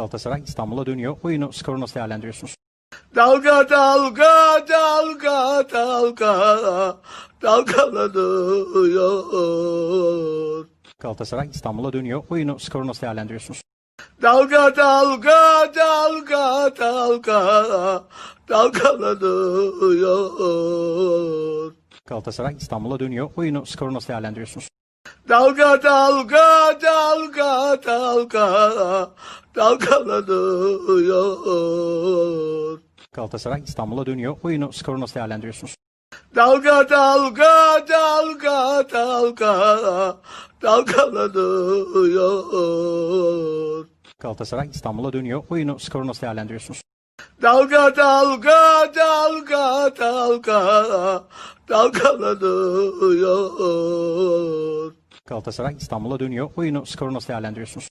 Galatasaray İstanbul'a dönüyor. Oyunu skoru nasıl değerlendiriyorsunuz? Dalga dalga dalga dalga dalgalanıyor. Galatasaray İstanbul'a dönüyor. Oyunu skoru nasıl değerlendiriyorsunuz? Dalga dalga dalga dalga dalgalanıyor. Galatasaray İstanbul'a dönüyor. Oyunu skoru nasıl değerlendiriyorsunuz? Dalga dalga dalga dalga dalgalanıyor. Galatasaray İstanbul'a dönüyor. Oyunu skoru nasıl değerlendiriyorsunuz? Dalga dalga dalga dalga dalgalanıyor. Galatasaray İstanbul'a dönüyor. Oyunu skoru nasıl değerlendiriyorsunuz? Dalga dalga dalga dalga dalgalanıyor. Galatasaray İstanbul'a dönüyor. Oyunu skoru nasıl değerlendiriyorsunuz?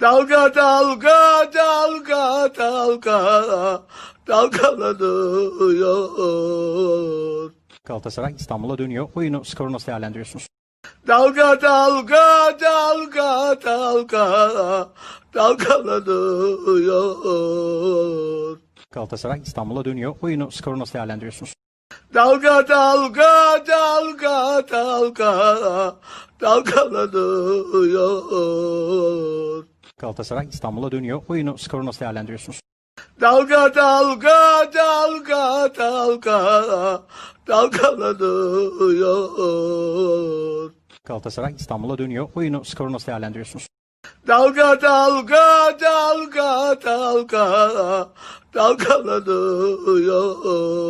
Dalga dalga dalga dalga dalgalanıyor. Galatasaray İstanbul'a dönüyor. Oyunu skoru nasıl değerlendiriyorsunuz? Dalga dalga dalga dalga dalgalanıyor. Galatasaray İstanbul'a dönüyor. Oyunu skoru nasıl değerlendiriyorsunuz? Dalga dalga dalga dalga dalgalanıyor. Galatasaray İstanbul'a dönüyor. Oyunu skoru nasıl değerlendiriyorsunuz? Dalga dalga dalga dalga dalgalanıyor. Galatasaray İstanbul'a dönüyor. Oyunu skoru nasıl değerlendiriyorsunuz? Dalga dalga dalga dalga dalgalanıyor.